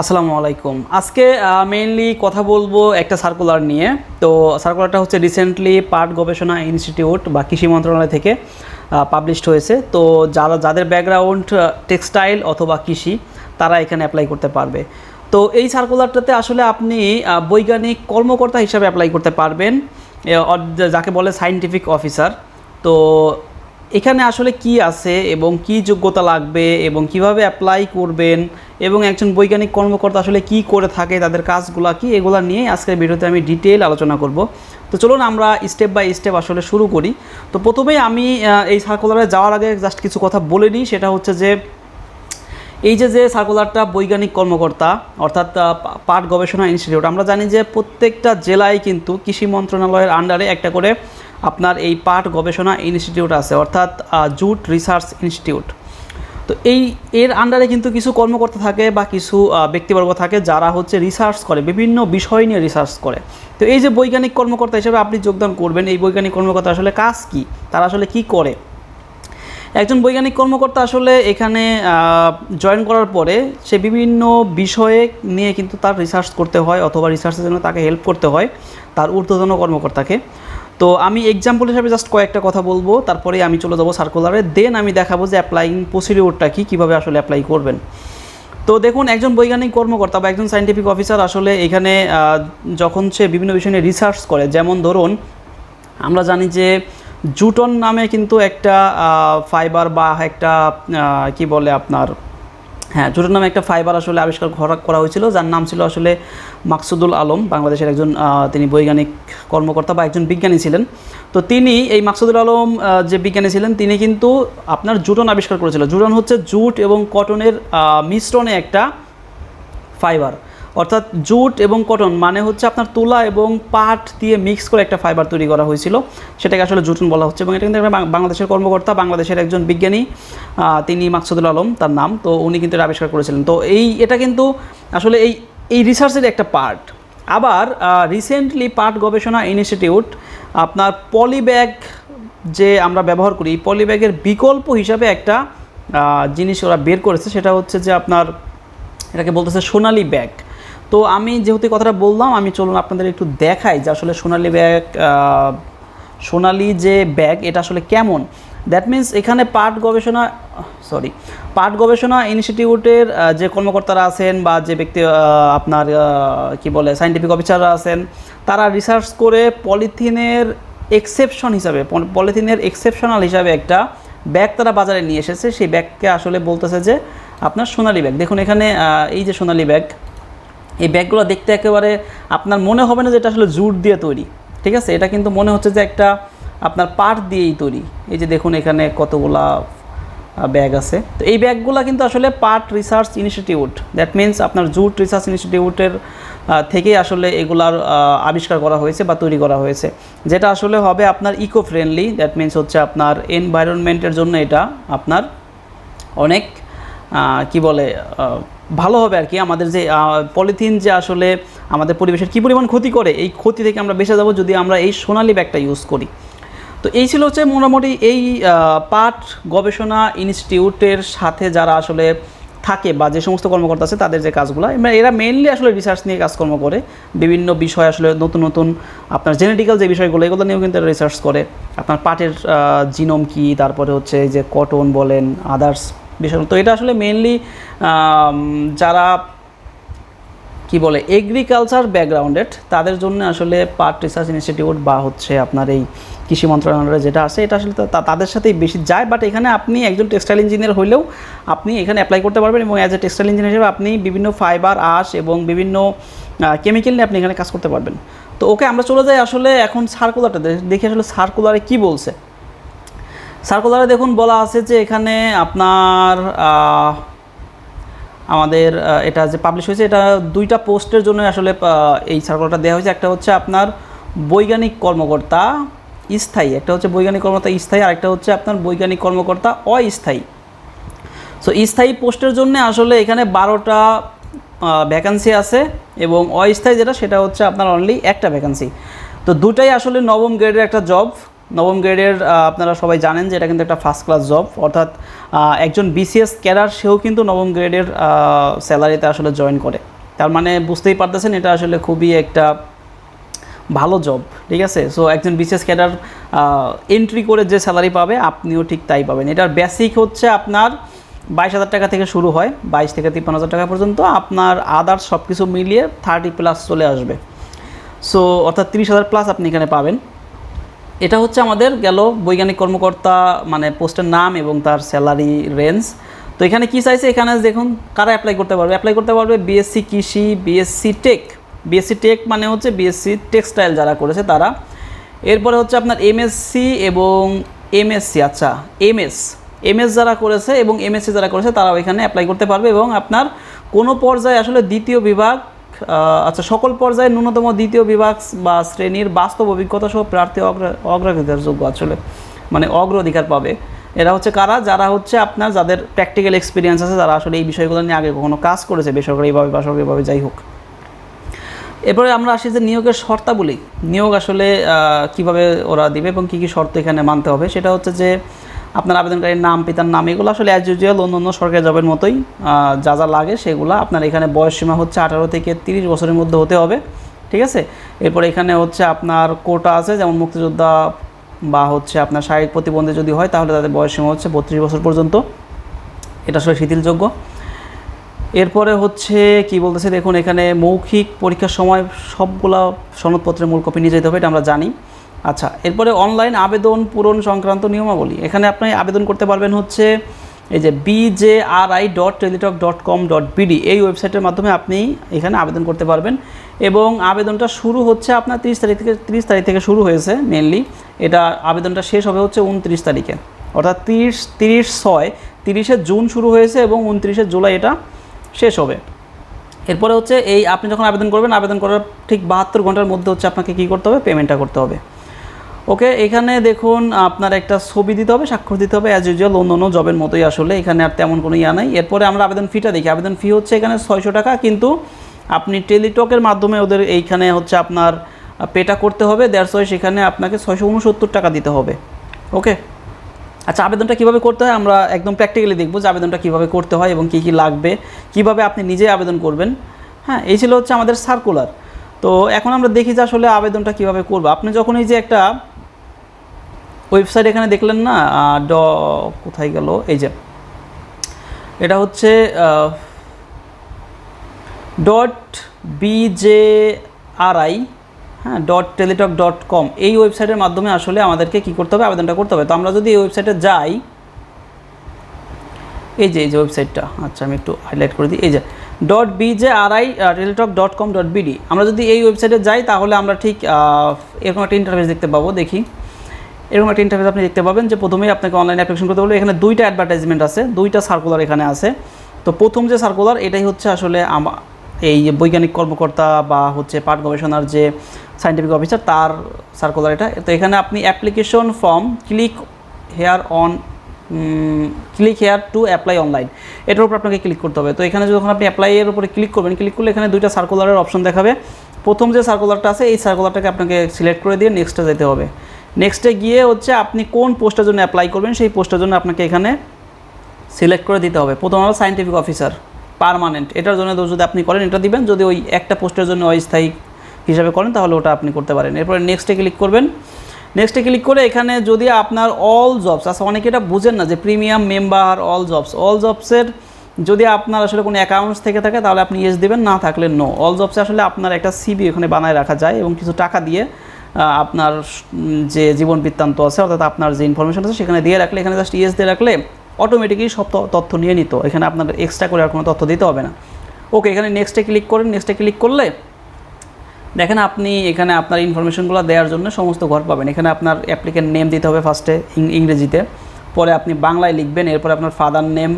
আসসালামু আলাইকুম। আজকে মেইনলি কথা বলব একটা সার্কুলার নিয়ে। তো সার্কুলারটা হচ্ছে রিসেন্টলি পাট গবেষণা ইনস্টিটিউট বা কৃষি মন্ত্রণালয় থেকে পাবলিশড হয়েছে। তো যারা, যাদের ব্যাকগ্রাউন্ড টেক্সটাইল অথবা কৃষি, তারা এখানে অ্যাপ্লাই করতে পারবে। তো এই সার্কুলারটাতে আসলে আপনি বৈজ্ঞানিক কর্মকর্তা হিসাবে অ্যাপ্লাই করতে পারবেন যাকে বলে সাইন্টিফিক অফিসার তো এখানে আসলে কি আছে এবং কি যোগ্যতা লাগবে এবং কীভাবে অ্যাপ্লাই করবেন এবং একজন বৈজ্ঞানিক কর্মকর্তা আসলে কি করে থাকে, তাদের কাজগুলো কি, এগুলো নিয়ে আজকের ভিডিওতে আমি ডিটেল আলোচনা করব। তো চলুন আমরা স্টেপ বাই স্টেপ আসলে শুরু করি। তো প্রথমেই আমি এই সার্কুলারে যাওয়ার আগে জাস্ট কিছু কথা বলে নিই, সেটা হচ্ছে যে, এই যে যে সার্কুলারটা বৈজ্ঞানিক কর্মকর্তা, অর্থাৎ পাট গবেষণা ইনস্টিটিউট আমরা জানি যে প্রত্যেকটা জেলায় কিন্তু কৃষি মন্ত্রণালয়ের আন্ডারে একটা করে আপনার এই পাট গবেষণা ইনস্টিটিউট আছে, অর্থাৎ জুট রিসার্চ ইনস্টিটিউট। তো এই, এর আন্ডারে কিন্তু কিছু কর্মকর্তা থাকে বা কিছু ব্যক্তিবর্গ থাকে যারা হচ্ছে রিসার্চ করে, বিভিন্ন বিষয় নিয়ে রিসার্চ করে। তো এই যে বৈজ্ঞানিক কর্মকর্তা হিসেবে আপনি যোগদান করবেন, এই বৈজ্ঞানিক কর্মকর্তা আসলে কাজ কি? তারা আসলে কি করে? একজন বৈজ্ঞানিক কর্মকর্তা আসলে এখানে জয়েন করার পরে সে বিভিন্ন বিষয়ে নিয়ে কিন্তু তার রিসার্চ করতে হয়, অথবা রিসার্চের জন্য তাকে হেল্প করতে হয়, তার ঊর্ধ্বতন কর্মকর্তাকে। তো আমি এক্সাম্পল হিসাবে জাস্ট কয়েকটা কথা বলব, তারপরে আমি চলে যাব সার্কুলারে দেন আমি দেখাবো যে অ্যাপ্লাইং প্রসিডিউরটা কী, কীভাবে আসলে অ্যাপ্লাই করবেন। তো দেখুন, একজন বৈজ্ঞানিক কর্মকর্তা বা একজন সাইন্টিফিক অফিসার আসলে এখানে যখন সে বিভিন্ন বিষয় নিয়ে রিসার্চ করে, যেমন ধরুন, আমরা জানি যে জুটন নামে কিন্তু একটা ফাইবার বা একটা কি বলে আপনার হ্যাঁ ছোটোর নামে একটা ফাইবার আসলে আবিষ্কার করা- করা হয়েছিল, যার নাম ছিল আসলে মাকসুদুল আলম, বাংলাদেশের একজন তিনি বৈজ্ঞানিক কর্মকর্তা বা একজন বিজ্ঞানী ছিলেন। তো তিনি এই মাকসুদুল আলম যে বিজ্ঞানী ছিলেন, তিনি কিন্তু আপনার জুটন আবিষ্কার করেছিল। জুটন হচ্ছে জুট এবং কটনের মিশ্রণে একটা ফাইবার অর্থাৎ জুট এবং কটন মানে হচ্ছে আপনার তুলা এবং পাট দিয়ে মিক্স করে একটা ফাইবার তৈরি করা হয়েছিল। সেটাকে আসলে জুটন বলা হচ্ছে এবং এটা কিন্তু বাংলাদেশের কর্মকর্তা, বাংলাদেশের একজন বিজ্ঞানী তিনি মাকসুদুল আলম তার নাম। তো উনি কিন্তু এটা আবিষ্কার করেছিলেন। তো এই, এটা কিন্তু আসলে এই এই রিসার্চের একটা পার্ট আবার রিসেন্টলি পাট গবেষণা ইনস্টিটিউট আপনার পলিব্যাগ যে আমরা ব্যবহার করি পলিব্যাগের বিকল্প হিসাবে একটা জিনিস ওরা বের করেছে। সেটা হচ্ছে যে আপনার, এটাকে বলতেছে সোনালি ব্যাগ তো আমি যেহেতু কথাটা বললাম, আমি চলুন আপনাদের একটু দেখাই যে আসলে সোনালি ব্যাগ সোনালি যে ব্যাগ, এটা আসলে কেমন? দ্যাট মিন্স এখানে পাট গবেষণা সরি পাট গবেষণা ইনস্টিটিউটের যে কর্মকর্তারা আছেন বা যে ব্যক্তি আপনার কি বলে সাইন্টিফিক অফিসাররা আছেন, তারা রিসার্চ করে পলিথিনের এক্সেপশন হিসাবে, পল- পলিথিনের এক্সেপশনাল হিসাবে একটা ব্যাগ তারা বাজারে নিয়ে এসেছে। সেই ব্যাগকে আসলে বলতেছে যে আপনার সোনালি ব্যাগ। দেখুন এখানে এই যে সোনালি ব্যাগ এই ব্যাগগুলো দেখতে একেবারে আপনার মনে হবে না যে এটা আসলে জুট দিয়ে তৈরি, ঠিক আছে? এটা কিন্তু মনে হচ্ছে যে একটা আপনার পাট দিয়েই তৈরি। এই যে দেখুন এখানে কতগুলা ব্যাগ আছে। তো এই ব্যাগগুলো কিন্তু আসলে পার্ট রিসার্চ ইনস্টিটিউট দ্যাট মিন্স আপনার জুট রিসার্চ ইনস্টিটিউটের থেকেই আসলে এগুলার আবিষ্কার করা হয়েছে বা তৈরি করা হয়েছে। যেটা আসলে হবে আপনার ইকো ফ্রেন্ডলি দ্যাট মিন্স হচ্ছে আপনার এনভায়রনমেন্টের জন্য এটা আপনার অনেক কি বলে ভালো হবে আর কি। আমাদের যে পলিথিন যে আসলে আমাদের পরিবেশের কী পরিমাণ ক্ষতি করে, এই ক্ষতি থেকে আমরা বেঁচে যাব যদি আমরা এই সোনালি ব্যাগটা ইউজ করি। তো এই ছিল হচ্ছে মোটামুটি এই পাট গবেষণা ইনস্টিটিউটের সাথে যারা আসলে থাকে বা যে সমস্ত কর্মকর্তা আছে, তাদের যে কাজগুলো এরা মেইনলি আসলে রিসার্চ নিয়ে কাজকর্ম করে। বিভিন্ন বিষয় আসলে নতুন নতুন আপনার জেনেটিক্যাল যে বিষয়গুলো, এগুলো নিয়েও কিন্তু রিসার্চ করে। আপনার পাটের জিনোম কি, তারপরে হচ্ছে যে কটন বলেন আদার্স বিষয় তো এটা আসলে মেনলি যারা কি বলে এগ্রিকালচার ব্যাকগ্রাউন্ডেড তাদের জন্য আসলে পার্ট রিসার্চ ইনস্টিটিউট বা হচ্ছে আপনার এই কৃষি মন্ত্রণালয়ে যেটা আছে, এটা আসলে তাদের সাথেই বেশি যায়। বাট এখানে আপনি একজন টেক্সটাইল ইঞ্জিনিয়ার হলেও আপনি এখানে অ্যাপ্লাই করতে পারবেন এবং অ্যাজ এ টেক্সটাইল ইঞ্জিনিয়ার হিসেবে আপনি বিভিন্ন ফাইবার আঁশ এবং বিভিন্ন কেমিক্যাল নিয়ে আপনি এখানে কাজ করতে পারবেন। তো ওকে আমরা চলে যাই আসলে এখন সার্কুলারটা দেখি আসলে সার্কুলারে কি বলছে। সার্কুলারে দেখুন বলা আছে যে এখানে আপনার আমাদের এটা যে পাবলিশ হয়েছে, এটা দুইটা পোস্টের জন্য আসলে এই সার্কুলারটা দেওয়া হয়েছে। একটা হচ্ছে আপনার বৈজ্ঞানিক কর্মকর্তা স্থায়ী, একটা হচ্ছে বৈজ্ঞানিক কর্মকর্তা স্থায়ী আরেকটা হচ্ছে আপনার বৈজ্ঞানিক কর্মকর্তা অস্থায়ী। সো স্থায়ী পোস্টের জন্য আসলে এখানে বারোটা ভ্যাকান্সি আছে এবং অস্থায়ী যেটা, সেটা হচ্ছে আপনার অনলি একটা ভ্যাকান্সি তো দুটাই আসলে নবম গ্রেডের একটা জব নবম গ্রেডের আপনারা সবাই জানেন যে এটা কিন্তু একটা ফার্স্ট ক্লাস জব অর্থাৎ একজন বিসিএস ক্যাডার সেও কিন্তু নবম গ্রেডের স্যালারিতে আসলে জয়েন করে। তার মানে বুঝতেই পারতেছেন, এটা আসলে খুবই একটা ভালো জব ঠিক আছে? সো একজন বিসিএস ক্যাডার এন্ট্রি করে যে স্যালারি পাবে, আপনিও ঠিক তাই পাবেন। এটার বেসিক হচ্ছে আপনার বাইশ হাজার টাকা থেকে শুরু হয়, বাইশ থেকে তিপ্পান্ন হাজার টাকা পর্যন্ত, আপনার আদার্স সব কিছু মিলিয়ে থার্টি প্লাস চলে আসবে। সো অর্থাৎ তিরিশ হাজার প্লাস আপনি এখানে পাবেন। এটা হচ্ছে আমাদের গেল বৈজ্ঞানিক কর্মকর্তা মানে পোস্টের নাম এবং তার স্যালারি রেঞ্জ। তো এখানে কি চাইছে? এখানে দেখুন, কারা অ্যাপ্লাই করতে পারবে? অ্যাপ্লাই করতে পারবে বিএসসি কৃষি বিএসসি টেক বিএসসি টেক মানে হচ্ছে বিএসসি টেক্সটাইল যারা করেছে তারা। এরপরে হচ্ছে আপনার এমএসসি এবং এমএসসি আচ্ছা এমএস এমএস যারা করেছে এবং এমএসসি যারা করেছে তারাও এখানে অ্যাপ্লাই করতে পারবে এবং আপনার কোনো পর্যায়ে আসলে দ্বিতীয় বিভাগ আচ্ছা সকল পর্যায়ে ন্যূনতম দ্বিতীয় বিভাগ বা শ্রেণির বাস্তব অভিজ্ঞতা সহ প্রার্থী অগ্রা- অগ্রাধিকার যোগ্য আসলে মানে অগ্রাধিকার পাবে। এরা হচ্ছে কারা? যারা হচ্ছে আপনার, যাদের প্র্যাকটিক্যাল এক্সপিরিয়েন্স আছে, যারা আসলে এই বিষয়গুলো নিয়ে আগে কখনো কাজ করেছে, বেসরকারিভাবে বা সরকারিভাবে যাই হোক। এরপরে আমরা আসি যে নিয়োগের শর্তাবলী। নিয়োগ আসলে কীভাবে ওরা দিবে এবং কী কী শর্ত এখানে মানতে হবে? সেটা হচ্ছে যে আপনার আবেদনকারীর নাম, পিতার নাম, এগুলো আসলে অ্যাজ ইউজুয়াল অন্য অন্য সরকারি জবের মতোই যা যা লাগে সেগুলো আপনার এখানে বয়স সীমা হচ্ছে আঠারো থেকে তিরিশ বছরের মধ্যে হতে হবে, ঠিক আছে? এরপর এখানে হচ্ছে আপনার কোটা আছে, যেমন মুক্তিযোদ্ধা বা হচ্ছে আপনার শারীরিক প্রতিবন্ধী যদি হয়, তাহলে তাদের বয়স সীমা হচ্ছে বত্রিশ বছর পর্যন্ত, এটা আসলে শিথিলযোগ্য। এরপরে হচ্ছে, কি বলতেছে, দেখুন এখানে মৌখিক পরীক্ষার সময় সবগুলা সনদপত্রের মূল কপি নিয়ে যেতে হবে, এটা আমরা জানি। আচ্ছা এরপরে অনলাইন আবেদন পূরণ সংক্রান্ত নিয়মাবলী। এখানে আপনি আবেদন করতে পারবেন হচ্ছে এই যে BJRI dot Teletalk dot com dot BD এই ওয়েবসাইটের মাধ্যমে আপনি এখানে আবেদন করতে পারবেন। এবং আবেদনটা শুরু হচ্ছে আপনার তিরিশ তারিখ থেকে, তিরিশ তারিখ থেকে শুরু হয়েছে মেনলি এটা আবেদনটা শেষ হবে হচ্ছে উনত্রিশ তারিখে। অর্থাৎ তিরিশ তিরিশ ছয়, তিরিশে জুন শুরু হয়েছে এবং উনত্রিশে জুলাই এটা শেষ হবে। এরপরে হচ্ছে এই আপনি যখন আবেদন করবেন, আবেদন করার ঠিক বাহাত্তর ঘণ্টার মধ্যে হচ্ছে আপনাকে কী করতে হবে? পেমেন্টটা করতে হবে। ওকে, এখানে দেখুন, আপনার একটা ছবি দিতে হবে, স্বাক্ষর দিতে হবে অ্যাজ ইউজুয়াল অন্য অন্য জবের মতোই আসলে, এখানে আর তেমন কোনো ইয়া নাই। এরপরে আমরা আবেদন ফিটা দেখি। আবেদন ফি হচ্ছে এখানে ছয়শো টাকা, কিন্তু আপনি টেলিটকের মাধ্যমে ওদের এইখানে হচ্ছে আপনার পেটা করতে হবে দেড়শো সেখানে আপনাকে ছয়শো উনসত্তর টাকা দিতে হবে। ওকে? আচ্ছা আবেদনটা কীভাবে করতে হয়? আমরা একদম প্র্যাকটিক্যালি দেখব যে আবেদনটা কীভাবে করতে হয় এবং কী কী লাগবে, কীভাবে আপনি নিজে আবেদন করবেন। হ্যাঁ এই ছিল হচ্ছে আমাদের সার্কুলার তো এখন আমরা দেখি যে আসলে আবেদনটা কীভাবে করব। আপনি যখন এই যে একটা ওয়েবসাইট এখানে দেখলেন না? ড, কোথায় গেল? এই যে, এটা হচ্ছে ডট বিজেআরআই হ্যাঁ ডট টেলিটক ডট কম এই ওয়েবসাইটের মাধ্যমে আসলে আমাদেরকে কী করতে হবে? আবেদনটা করতে হবে। তো আমরা যদি এই ওয়েবসাইটে যাই, এই যে এই যে ওয়েবসাইটটা আচ্ছা আমি একটু হাইলাইট করে দিই। এই যে dot BJ R I Teletalk dot com dot BD আমরা যদি এই ওয়েবসাইটে যাই, তাহলে আমরা ঠিক এরকম একটা ইন্টারফেস দেখতে পাবো। দেখি। এরকম একটা ইন্টারফেস আপনি দেখতে পাবেন যে প্রথমেই আপনাকে অনলাইন অ্যাপ্লিকেশন করতে বলবে এখানে দুইটা অ্যাডভার্টাইজমেন্ট আছে, দুইটা সার্কুলার এখানে আছে। তো প্রথম যে সার্কুলার এটাই হচ্ছে আসলে এই বৈজ্ঞানিক কর্মকর্তা বা হচ্ছে পাঠ গবেষণার যে সাইন্টিফিক অফিসার তার সার্কুলার এটা। তো এখানে আপনি application form click here on click here to apply online এটার উপর আপনাকে ক্লিক করতে হবে। তো এখানে যখন আপনি অ্যাপ্লাইয়ের উপরে ক্লিক করবেন ক্লিক করলে এখানে দুইটা সার্কুলারের অপশন দেখাবে। প্রথম যে সার্কুলারটা আছে, এই সার্কুলারটাকে আপনাকে সিলেক্ট করে দিয়ে নেক্সটে যেতে হবে। নেক্সটে গিয়ে হচ্ছে আপনি কোন পোস্টের জন্য অ্যাপ্লাই করবেন, সেই পোস্টের জন্য আপনাকে এখানে সিলেক্ট করে দিতে হবে। প্রথম হলো সাইন্টিফিক অফিসার পার্মানেন্ট এটার জন্য যদি আপনি করেন, এটা দিবেন। যদি ওই একটা পোস্টের জন্য অস্থায়ী হিসাবে করেন, তাহলে ওটা আপনি করতে পারেন। এরপরে নেক্সটে ক্লিক করবেন। নেক্সটে ক্লিক করে এখানে যদি আপনার অল জবস আচ্ছা অনেকে এটা বুঝেন না যে premium member all jobs all জবসের যদি আপনার আসলে কোনো অ্যাকাউন্টস থেকে থাকে, তাহলে আপনি ইয়েস দেবেন, না থাকলে নো অল জবসে আসলে আপনার একটা সিবি ওখানে বানায় রাখা যায় এবং কিছু টাকা দিয়ে আপনার যে জীবন বৃত্তান্ত আছে, অর্থাৎ আপনার যে ইনফরমেশন আছে, সেখানে দিয়ে রাখলে, এখানে জাস্ট ইয়েস দিয়ে রাখলে অটোমেটিকলি সব তথ্য নিয়ে নিত। এখানে আপনার এক্সট্রা করে আর কোনো তথ্য দিতে হবে না। ওকে এখানে নেক্সটে ক্লিক করেন নেক্সটে ক্লিক করলে দেখেন আপনি এখানে আপনার ইনফরমেশনগুলো দেওয়ার জন্য সমস্ত ঘর পাবেন। এখানে আপনার অ্যাপ্লিকেন্ট নেম দিতে হবে ফার্স্টে ইংরেজিতে। পরে আপনি বাংলায় লিখবেন, এরপরে আপনার ফাদার নেম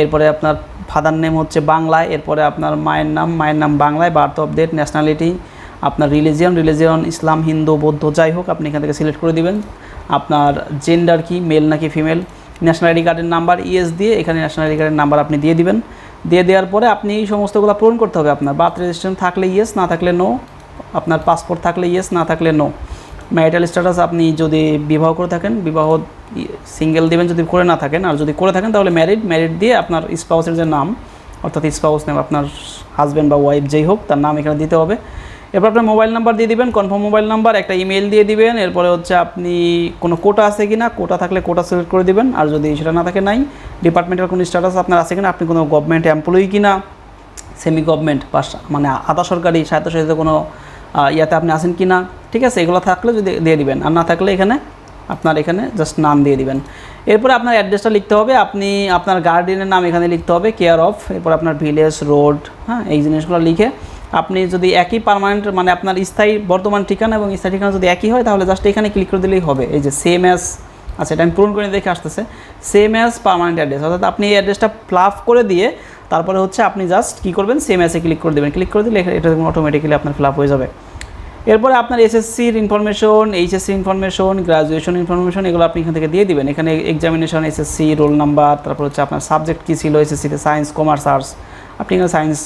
এরপরে আপনার ফাদার নেম হচ্ছে বাংলায়, এরপরে আপনার মায়ের নাম মায়ের নাম বাংলায় বার্থ অফ ডেট ন্যাশনালিটি আপনার রিলিজিয়ন রিলিজিয়ন ইসলাম, হিন্দু, বৌদ্ধ, যাই হোক, আপনি এখান থেকে সিলেক্ট করে দিবেন। আপনার জেন্ডার কি মেল নাকি ফিমেল ন্যাশনাল আইডি কার্ডের নাম্বার ইএস দিয়ে এখানে ন্যাশনাল আইডি কার্ডের নাম্বার আপনি দিয়ে দিবেন। দিয়ে দেওয়ার পরে আপনি এই সমস্তগুলো পূরণ করতে হবে আপনার। বার্থ রেজিস্ট্রেশন থাকলে ইয়েস না থাকলে নো আপনার পাসপোর্ট থাকলে ইয়েস না থাকলে নো ম্যারিটাল স্ট্যাটাস আপনি যদি বিবাহ করে থাকেন, বিবাহ সিঙ্গেল দেবেন যদি করে না থাকেন, আর যদি করে থাকেন তাহলে ম্যারিড ম্যারিড দিয়ে আপনার স্পাউসের যে নাম, অর্থাৎ স্পাউস নেম আপনার হাজব্যান্ড বা ওয়াইফ যেই হোক, তার নাম এখানে দিতে হবে। এরপর আপনার মোবাইল নাম্বার দিয়ে দিবেন কনফার্ম মোবাইল নাম্বার, একটা ইমেল দিয়ে দিবেন, এরপরে হচ্ছে আপনি কোনো কোটা আছে কি না কোটা থাকলে কোটা সিলেক্ট করে দিবেন, আর যদি সেটা না থাকে নাই ডিপার্টমেন্টের কোনো স্ট্যাটাস আপনার আছে কিনা, আপনি কোনো গভর্নমেন্ট এমপ্লয়ি কিনা সেমি গভর্নমেন্ট বা মানে আধা সরকারি, স্বায়ত্তশাসিত কোনো ইয়াতে আপনি আছেন কি না ঠিক আছে, এগুলো থাকলে যদি দিয়ে দিবেন, আর না থাকলে এখানে আপনার এখানে জাস্ট নাম দিয়ে দিবেন। এরপরে আপনার অ্যাড্রেসটা লিখতে হবে, আপনি আপনার গার্ডিয়ানের নাম এখানে লিখতে হবে কেয়ার অফ এরপর আপনার ভিলেজ রোড হ্যাঁ এই জিনিসগুলো লিখে আপনি যদি একই পারমানেন্ট মানে আপনার স্থায়ী বর্তমান ঠিকানা এবং স্থায়ী ঠিকানা যদি একই হয়, তাহলে জাস্ট এখানে ক্লিক করে দিলেই হবে। এই যে সেম অ্যাজ আচ্ছা এটা আমি পূরণ করে দেখে আসতেছে। সেম অ্যাজ পারমানেন্ট অ্যাড্রেস অর্থাৎ আপনি এই অ্যাড্রেসটা ফ্লাফ করে দিয়ে তারপরে হচ্ছে আপনি জাস্ট কী করবেন? সেম অ্যাসে ক্লিক করে দেবেন। ক্লিক করে দিলে এটা অটোমেটিক্যালি আপনার ফিল হয়ে যাবে। এরপরে আপনার এসএসসির information HSC information graduation information এগুলো আপনি এখান থেকে দিয়ে দিবেন। এখানে এক্সামিনেশন এসএসসি রোল নাম্বার তারপর হচ্ছে আপনার সাবজেক্ট কী ছিল? এসএসসিতে সায়েন্স কমার্স আর্টস আপনি এখানে সায়েন্স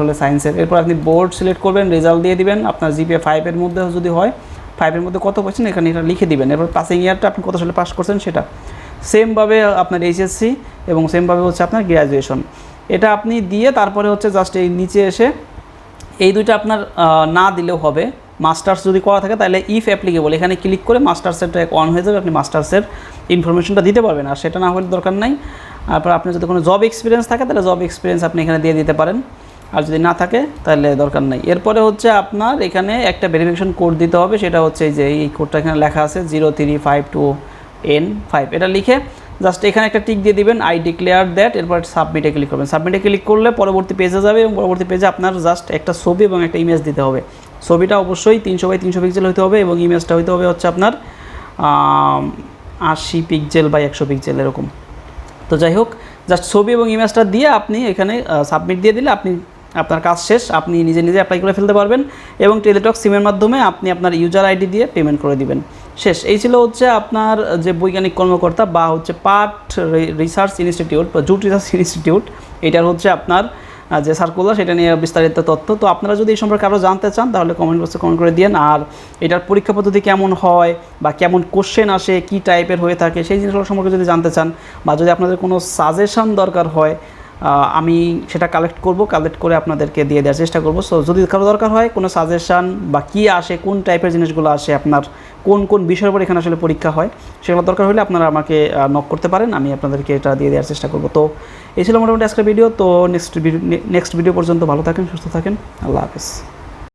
হলে সায়েন্সের এরপর আপনি বোর্ড সিলেক্ট করবেন রেজাল্ট দিয়ে দিবেন। আপনার জিপিএ ফাইভের মধ্যে যদি হয় ফাইভের মধ্যে কত পাচ্ছেন এখানে এটা লিখে দিবেন। এরপর পাসিং ইয়ারটা আপনি কত সালে পাস করছেন সেটা। সেমভাবে আপনার এইচএসসি এবং সেমভাবে হচ্ছে আপনার গ্র্যাজুয়েশন এটা আপনি দিয়ে তারপরে হচ্ছে জাস্ট এই নিচে এসে এই দুইটা আপনার না দিলেও হবে। মাস্টার্স যদি করা থাকে, তাহলে ইফ অ্যাপ্লিকেবল এখানে ক্লিক করে মাস্টার্সেরটা অন হয়ে যাবে। আপনি মাস্টার্সের ইনফরমেশনটা দিতে পারবেন। আর সেটা না হলে দরকার নাই। তারপর আপনার যদি কোনো জব এক্সপিরিয়েন্স থাকে, তাহলে জব এক্সপিরিয়েন্স আপনি এখানে দিয়ে দিতে পারেন। আর যদি না থাকে, তাহলে দরকার নেই। এরপরে হচ্ছে আপনার এখানে একটা ভেরিফিকেশন কোড দিতে হবে, সেটা হচ্ছে এই যে, এই কোডটা এখানে লেখা আছে zero three five two N five এটা লিখে জাস্ট এখানে একটা টিক দিয়ে দিবেন আই ডিক্লেয়ার দ্যাট এরপর সাবমিটে ক্লিক করবেন। সাবমিটে ক্লিক করলে পরবর্তী পেজে যাবে এবং পরবর্তী পেজে আপনার জাস্ট একটা ছবি এবং একটা ইমেজ দিতে হবে। ছবিটা অবশ্যই তিনশো বাই তিনশো পিক্সেল হতে হবে এবং ইমেজটা হতে হবে হচ্ছে আপনার আশি পিক্সেল বা একশো পিক্সেল এরকম। তো যাই হোক জাস্ট ছবি এবং ইমেজটা দিয়ে আপনি এখানে সাবমিট দিয়ে দিলে আপনি, আপনার কাজ শেষ, আপনি নিজে নিজে অ্যাপ্লাই করে ফেলতে পারবেন এবং টেলিটক সিমের মাধ্যমে আপনি আপনার ইউজার আইডি দিয়ে পেমেন্ট করে দিবেন। শেষ, এই ছিল হচ্ছে আপনার যে বৈজ্ঞানিক কর্মকর্তা বা হচ্ছে পাট রিসার্চ ইনস্টিটিউট বা জুট রিসার্চ ইনস্টিটিউট এটার হচ্ছে আপনার যে সার্কুলার সেটা নিয়ে বিস্তারিত তথ্য। তো আপনারা যদি এই সম্পর্কে আরও জানতে চান, তাহলে কমেন্ট বক্সে কমেন্ট করে দিন আর এটার পরীক্ষা পদ্ধতি কেমন হয় বা কেমন কোশ্চেন আসে, কী টাইপের হয়ে থাকে, সেই জিনিসগুলো সম্পর্কে যদি জানতে চান বা যদি আপনাদের কোনো সাজেশন দরকার হয় আমি সেটা কালেক্ট করব কালেক্ট করে আপনাদেরকে দিয়ে দেওয়ার চেষ্টা করব। সো যদি কারও দরকার হয়, কোনো সাজেশান বা কী আসে, কোন টাইপের জিনিসগুলো আসে, আপনার কোন কোন বিষয়ের উপর এখানে আসলে পরীক্ষা হয়, সেগুলো দরকার হলে আপনারা আমাকে নক করতে পারেন, আমি আপনাদেরকে এটা দিয়ে দেওয়ার চেষ্টা করব। তো, এই ছিল মোটামুটি আজকের ভিডিও তো নেক্সট ভিডিও নেক্সট ভিডিও পর্যন্ত ভালো থাকেন, সুস্থ থাকেন, আল্লাহ হাফেজ।